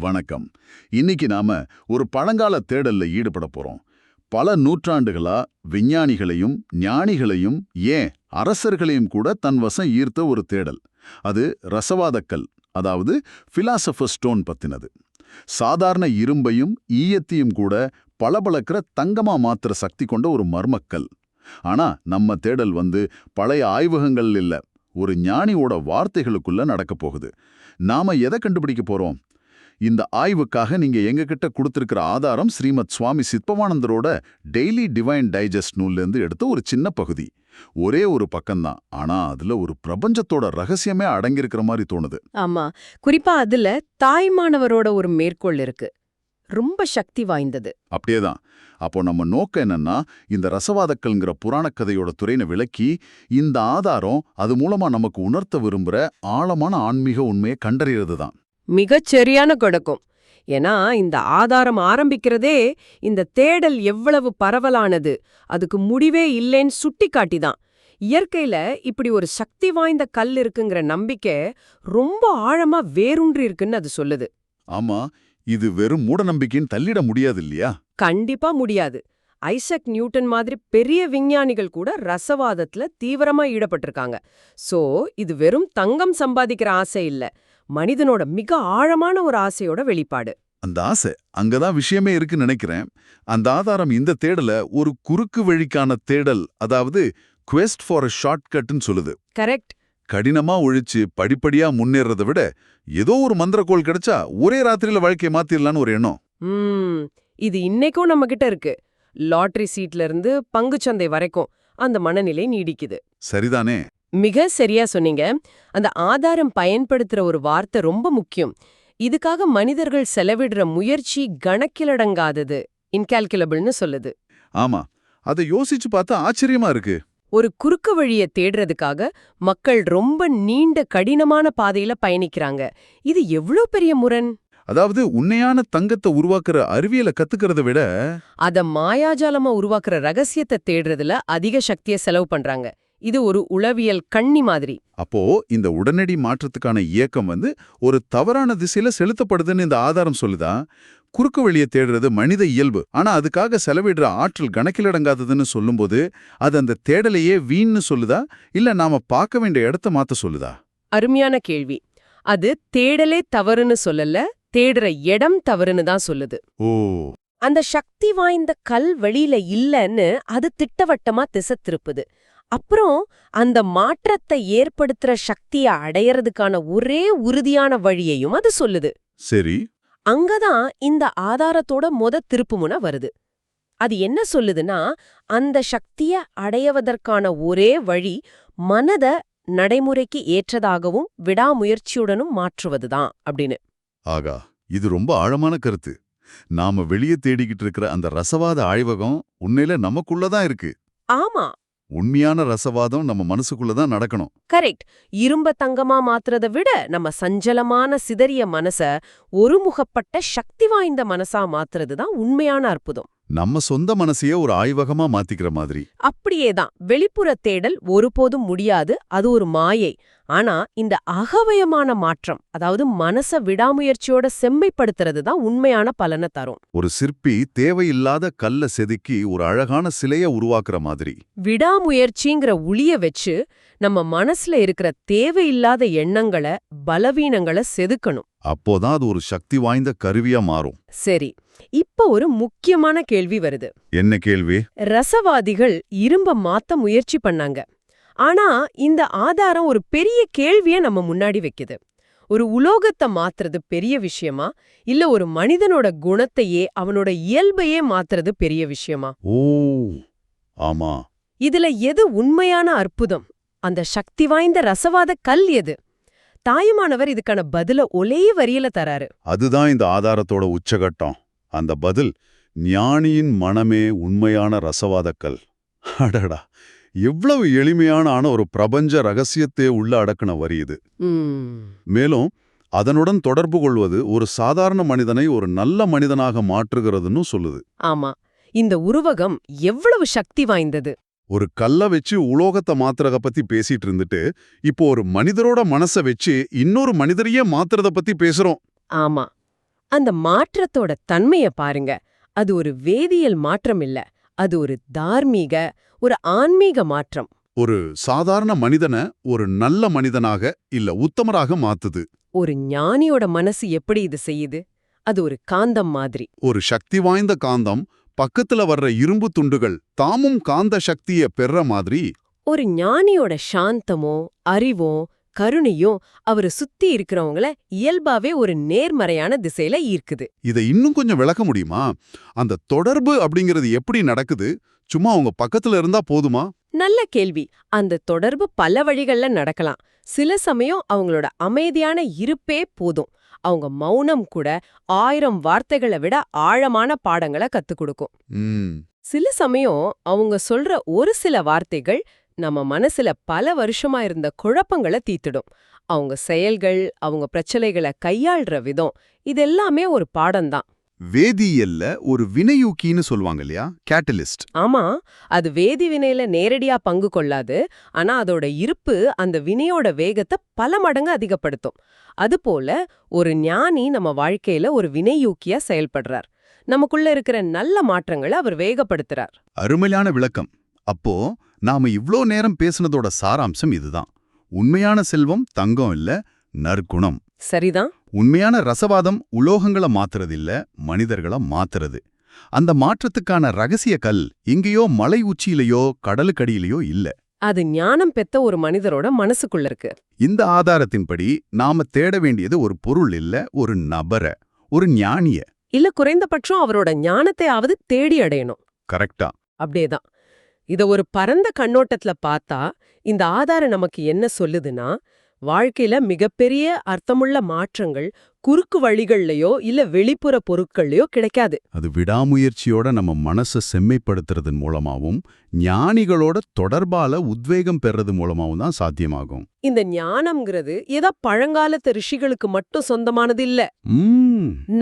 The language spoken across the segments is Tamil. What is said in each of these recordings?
வணக்கம். இன்னைக்கு நாம ஒரு பழங்கால தேடல்ல ஈடுபட போறோம். பல நூற்றாண்டுகளா விஞ்ஞானிகளையும் ஞானிகளையும் ஏன் அரசர்களையும் கூட தன் வசம் ஈர்த்த ஒரு தேடல். அது ரசவாதக்கல் அதாவது பிலாசபர் ஸ்டோன் பத்தினது. சாதாரண இரும்பையும் ஈயத்தையும் கூட பளபளக்கிற தங்கமா மாத்திர சக்தி கொண்ட ஒரு மர்மக்கல். ஆனா நம்ம தேடல் வந்து பழைய ஆய்வகங்கள் இல்ல ஒரு ஞானியோட வார்த்தைகளுக்குள்ள நடக்க போகுது. நாம எதை கண்டுபிடிக்க போறோம்? இந்த ஆய்வுக்காக நீங்க எங்ககிட்ட கொடுத்திருக்கிற ஆதாரம் ஸ்ரீமத் சுவாமி சித்பவானந்தரோட டெய்லி டிவைன் டைஜஸ்ட் நூல்ல இருந்து எடுத்த ஒரு சின்ன பகுதி. ஒரே ஒரு பக்கம்தான். ஆனா அதுல ஒரு பிரபஞ்சத்தோட ரகசியமே அடங்கியிருக்கிற மாதிரி தோணுது. ஆமா. குறிப்பா அதுல தாய்மானவரோட ஒரு மேற்கோள் இருக்கு. ரொம்ப சக்தி வாய்ந்தது. அப்படியேதான். அப்போ நம்ம நோக்கம் என்னன்னா இந்த ரசவாதக்கல்ங்கிற புராணக் கதையோட துறைனை விளக்கி இந்த ஆதாரம் அது மூலமா நமக்கு உணர்த்த விரும்புற ஆழமான ஆன்மீக உண்மையை கண்டறியறது தான் மிகச் சரியான கொடக்கம். ஏன்னா இந்த ஆதாரம் ஆரம்பிக்கிறதே இந்த தேடல் எவ்வளவு பரவலானது அதுக்கு முடிவே இல்லைன்னு சுட்டிக்காட்டிதான். இயற்கையில இப்படி ஒரு சக்தி வாய்ந்த கல் இருக்குங்கிற நம்பிக்கை ரொம்ப ஆழமா வேரூன்றி இருக்குன்னு அது சொல்லுது. ஆமா இது வெறும் மூடநம்பிக்கைன்னு தள்ளிட முடியாது இல்லையா? கண்டிப்பா முடியாது. ஐசக் நியூட்டன் மாதிரி பெரிய விஞ்ஞானிகள் கூட ரசவாதத்துல தீவிரமா ஈடுபட்டிருக்காங்க. சோ இது வெறும் தங்கம் சம்பாதிக்கிற ஆசை இல்ல. மனிதனோட மிக ஆழமான ஒரு ஆசையோட வெளிப்பாடு. அந்த ஆசை அங்கதான் விஷயமே இருக்குன்னு நினைக்கிறேன். அந்த ஆதாரம் இந்த தேடல ஒரு குறுக்கு வழிக்கான தேடல் அதாவது quest ஃபார் a ஷார்ட்கட்னு சொல்லுது. கரெக்ட். கடினமா ஒழிச்சு படிப்படியா முன்னேறதை விட ஏதோ ஒரு மந்திரக்கோள் கிடைச்சா ஒரே ராத்திரியில வாழ்க்கையை மாத்திரலான்னு ஒரு எண்ணம். இது இன்னைக்கும் நம்ம கிட்ட இருக்கு. லாட்டரி சீட்ல இருந்து பங்குச்சந்தை வரைக்கும் அந்த மனநிலை நீடிக்குது. சரிதானே? மிக சரியா சொன்னீங்க. அந்த ஆதாரம் பயன்படுத்துற ஒரு வார்த்தை ரொம்ப முக்கியம். இதுக்காக மனிதர்கள் செலவிடுற முயற்சி கணக்கிலடங்காதது. இன்கால்குலபிள்னு சொல்லுது. ஆமா. அதை யோசிச்சு பார்த்தா ஆச்சரியமா இருக்கு. ஒரு குறுக்கு வழிய தேடுறதுக்காக மக்கள் ரொம்ப நீண்ட கடினமான பாதையில பயணிக்கிறாங்க. இது எவ்ளோ பெரிய முரண்? அதாவது உண்மையான தங்கத்தை உருவாக்குற அறிவியலை கத்துக்கிறத விட அத மாயாஜாலமா உருவாக்குற ரகசியத்தை தேடுறதுல அதிக சக்திய செலவு பண்றாங்க. இது ஒரு உளவியல் கண்ணி மாதிரி. அப்போ இந்த உடனடி மாற்றத்துக்கான இயக்கம் வந்து ஒரு தவறான திசையில செலுத்தப்படுதுன்னு இந்த ஆதாரம் சொல்லுதா? குறுக்கு வழியை தேடுறது மனித இயல்பு. ஆனா அதுக்காக செலவிடுற ஆற்றல் கணக்கிலடங்காததுன்னு சொல்லும்போது அது அந்த தேடலையே வீண்னு சொல்லுதா? இல்ல நாம பார்க்க வேண்டிய இடத்த மாத்த சொல்லுதா? அருமையான கேள்வி. அது தேடலே தவறுன்னு சொல்லல தேடுற இடம் தவறுன்னு தான் சொல்லுது. ஓ. அந்த சக்தி வாய்ந்த கல் வெளியில இல்லன்னு அது திட்டவட்டமா திசை திருப்புது. அப்புறம் அந்த மாற்றத்தை ஏற்படுத்துற சக்திய அடையறதுக்கான ஒரே உறுதியான வழியையும் அது சொல்லுது. சரி. அங்கதான் இந்த ஆதாரத்தோட மொத திருப்புமுனை வருது. அது என்ன சொல்லுதுன்னா அந்த சக்திய அடையவதற்கான ஒரே வழி மனத நடைமுறைக்கு ஏற்றதாகவும் விடாமுயற்சியுடனும் மாற்றுவதுதான் அப்படின்னு. ஆகா இது ரொம்ப ஆழமான கருத்து. நாம வெளியே தேடிக்கிட்டு இருக்கிற அந்த ரசவாத ஆய்வகம் உண்மையில நமக்குள்ளதான் இருக்கு. ஆமா. உண்மையான ரசவாதம் நம்ம மனசுக்குள்ளதான் நடக்கணும். கரெக்ட். இரும்ப தங்கமா மாத்துறத விட நம்ம சஞ்சலமான சிதறிய மனச ஒருமுகப்பட்ட சக்தி வாய்ந்த மனசா மாத்துறது தான் உண்மையான அற்புதம். நம்ம சொந்த மனசையே ஒரு ஆய்வகமா மாத்திக்கிற மாதிரி. அப்படியேதான். வெளிப்புற தேடல் ஒருபோதும் முடியாது. அது ஒரு மாயை. ஆனா இந்த அகவயமான மாற்றம் அதாவது மனச விடாமுயற்சியோட செம்மைப்படுத்துறது தான் உண்மையான பலனை தரும். ஒரு சிற்பி தேவையில்லாத கல்ல செதுக்கி ஒரு அழகான சிலைய உருவாக்குற மாதிரி. விடாமுயற்சிங்கிற உளிய வச்சு நம்ம மனசுல இருக்கிற தேவையில்லாத எண்ணங்களை பலவீனங்களை செதுக்கணும். அப்போதான் அது ஒரு சக்தி வாய்ந்த கருவியா மாறும். சரி இப்ப ஒரு முக்கியமான கேள்வி வருது. என்ன கேள்வி? ரசவாதிகள் இரும்ப மாத்த முயற்சி பண்ணாங்க. ஆனா இந்த ஆதாரம் ஒரு பெரிய கேள்விய நம்ம முன்னாடி வைக்குது. ஒரு உலோகத்தை மாத்துறது பெரிய விஷயமா? இல்ல ஒரு மனிதனோட குணத்தையே அவனோட இயல்பையே மாத்துறது பெரிய விஷயமா? ஓ ஆமா. இதுல எது உண்மையான அற்புதம்? அந்த சக்தி வாய்ந்த ரசவாத கல் எது? தாயுமானவர் இதுக்கான பதில ஒரே வரியில தராரு. அதுதான் இந்த ஆதாரத்தோட உச்சகட்டம். அந்த பதில் ஞானியின் மனமே உண்மையான ரசவாதக்கல். அடடா! எவ்வளவு எளிமையான ஒரு பிரபஞ்ச ரகசியத்தை உள்ள அடக்கின வரி இது. மேலும் அதனுடன் தொடர்பு கொள்வது ஒரு சாதாரண மனிதனை ஒரு நல்ல மனிதனாக மாற்றுகிறதுன்னு சொல்லுது. ஆமா. இந்த உருவகம் எவ்வளவு சக்தி வாய்ந்தது. ஒரு கல்ல வச்சு உலோகத்தை மாத்துறத பத்தி பேசிட்டு இருந்துட்டு இப்போ ஒரு மனிதரோட மனச வச்சு இன்னொரு மனிதரையே மாத்துறத பத்தி பேசுறோம். ஆமா. அந்த மாற்றத்தோட தன்மைய பாருங்க. அது ஒரு வேதியியல் மாற்றம் இல்ல. அது ஒரு தார்மீக ஒரு ஆன்மீக மாற்றம். ஒரு சாதாரண மனிதனை ஒரு நல்ல மனிதனாக இல்ல உத்தமராக மாத்துது. ஒரு ஞானியோட மனசு எப்படி இது செய்யுது? அது ஒரு காந்தம் மாதிரி. ஒரு சக்தி வாய்ந்த காந்தம் பக்கத்துல வர்ற இரும்பு துண்டுகள் தாமும் காந்த சக்திய பெற மாதிரி ஒரு ஞானியோட சாந்தமோ அறிவோ கருணையும் அவரை சுத்தி இருக்கிறவங்கள இயல்பாவே ஒரு நேர்மறையான திசையில ஈர்க்குது. இதை இன்னும் கொஞ்சம் விளக்க முடியுமா? அந்த தொடர்பு அப்படிங்கிறது எப்படி நடக்குது? சும்மா அவங்க பக்கத்துல இருந்தா போதுமா? நல்ல கேள்வி. அந்த தொடர்பு பல வழிகள்ல நடக்கலாம். சில சமயம் அவங்களோட அமைதியான இருப்பே போதும். அவங்க மௌனம் கூட ஆயிரம் வார்த்தைகளை விட ஆழமான பாடங்களை கத்துக் கொடுக்கும். சில சமயம் அவங்க சொல்ற ஒரு சில வார்த்தைகள் நம்ம மனசுல பல வருஷமா இருந்த குழப்பங்களை தீத்துடும். அவங்க செயல்கள் அவங்க பிரச்சனைகளை கையாள்ற விதம் இதெல்லாமே ஒரு பாடம்தான். வேதியியல்ல ஒரு வினையூக்கின்னு சொல்லுவாங்க இல்லையா? கேட்டலிஸ்ட் ஆமா அது வேதி வினையில நேரடியா பங்கு கொள்ளாது ஆனா அதோட இருப்பு அந்த வினையோட வேகத்தை பல மடங்கு அதிகப்படுத்தும். அதுபோல ஒரு ஞானி நம்ம வாழ்க்கையில ஒரு வினையூக்கியா செயல்படுறார். நமக்குள்ள இருக்கிற நல்ல மாற்றங்களை அவர் வேகப்படுத்துறார். அருமையான விளக்கம். அப்போ நாம இவ்ளோ நேரம் பேசுனதோட சாராம்சம் இதுதான். உண்மையான செல்வம் தங்கம் இல்ல நற்குணம். சரிதான். உண்மையான ரசவாதம் உலோகங்களை மாத்துறதில்ல மனிதர்களை மாத்துறது. அந்த மாற்றத்துக்கான ரகசிய கல் எங்கேயோ மலை உச்சியிலையோ கடலுக்கடியிலையோ இல்ல. அது ஞானம் பெத்த ஒரு மனிதரோட மனசுக்குள்ள இருக்கு. இந்த ஆதாரத்தின்படி நாம தேட வேண்டியது ஒரு பொருள் இல்ல ஒரு நபர ஒரு ஞானிய. இல்ல குறைந்தபட்சம் அவரோட ஞானத்தையாவது தேடி அடையணும். கரெக்டா அப்படியேதான். இத ஒரு பரந்த கண்ணோட்டத்துல பார்த்தா இந்த ஆதாரம் நமக்கு என்ன சொல்லுதுன்னா வாழ்க்கையில மிகப்பெரிய அர்த்தமுள்ள மாற்றங்கள் குறுக்கு வழிகள்லயோ இல்ல வெளிப்புற பொருட்கள்லயோ கிடைக்காது. அது விடாமுயற்சியோட நம்ம மனசை செம்மைப்படுத்துறதன் மூலமாவும் ஞானிகளோட தொடர்பால உத்வேகம் பெறது மூலமாவும் தான் சாத்தியமாகும். இந்த ஞானம்ங்கிறது ஏதோ பழங்காலத்து ரிஷிகளுக்கு மட்டும் சொந்தமானது இல்ல.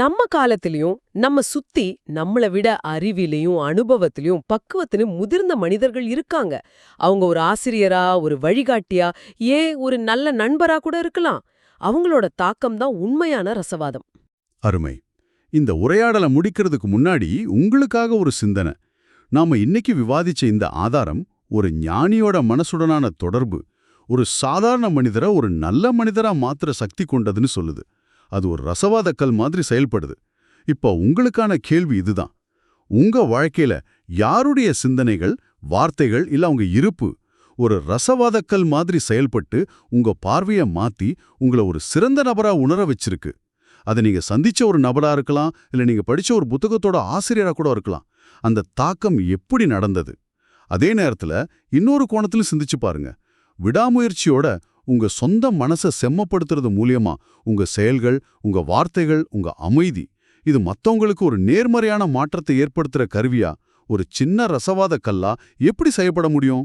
நம்ம காலத்திலயும் நம்ம சுத்தி நம்மள விட அறிவிலையும் அனுபவத்திலையும் பக்குவத்திலும் முதிர்ந்த மனிதர்கள் இருக்காங்க. அவங்க ஒரு ஆசிரியரா ஒரு வழிகாட்டியா ஏன் ஒரு நல்ல நண்பரா கூட இருக்கலாம். அவங்களோட தாக்கம் தான் உண்மையான ரசவாதம். அருமை. இந்த உரையாடலை முடிக்கிறதுக்கு முன்னாடி உங்களுக்காக ஒரு சிந்தனை. நாம இன்னைக்கு விவாதிச்ச இந்த ஆதாரம் ஒரு ஞானியோட மனசுடனான தொடர்பு. ஒரு சாதாரண மனிதரை ஒரு நல்ல மனிதரா மாத்துற சக்தி கொண்டதுன்னு சொல்லுது. அது ஒரு ரசவாத கல் மாதிரி செயல்படுது. இப்போ உங்களுக்கான கேள்வி இதுதான். உங்க வாழ்க்கையில யாருடைய சிந்தனைகள் வார்த்தைகள் இல்ல அவங்க இருப்பு ஒரு ரசவாதக்கல் மாதிரி செயல்பட்டு உங்க பார்வைய மாத்தி உங்கள ஒரு சிறந்த நபரா உணர வச்சிருக்கு. அதை நீங்க சந்திச்ச ஒரு நபரா இருக்கலாம் இல்ல நீங்க படிச்ச ஒரு புத்தகத்தோட ஆசிரியரா கூட இருக்கலாம். அந்த தாக்கம் எப்படி நடந்தது? அதே நேரத்துல இன்னொரு கோணத்துல சிந்திச்சு பாருங்க. விடாமுயற்சியோட உங்க சொந்த மனசை செம்மப்படுத்துறது மூலியமா உங்க செயல்கள் உங்க வார்த்தைகள் உங்க அமைதி இது மத்தவங்களுக்கு ஒரு நேர்மறையான மாற்றத்தை ஏற்படுத்துற கருவியா ஒரு சின்ன ரசவாத கல்லா எப்படி செய்யப்பட முடியும்?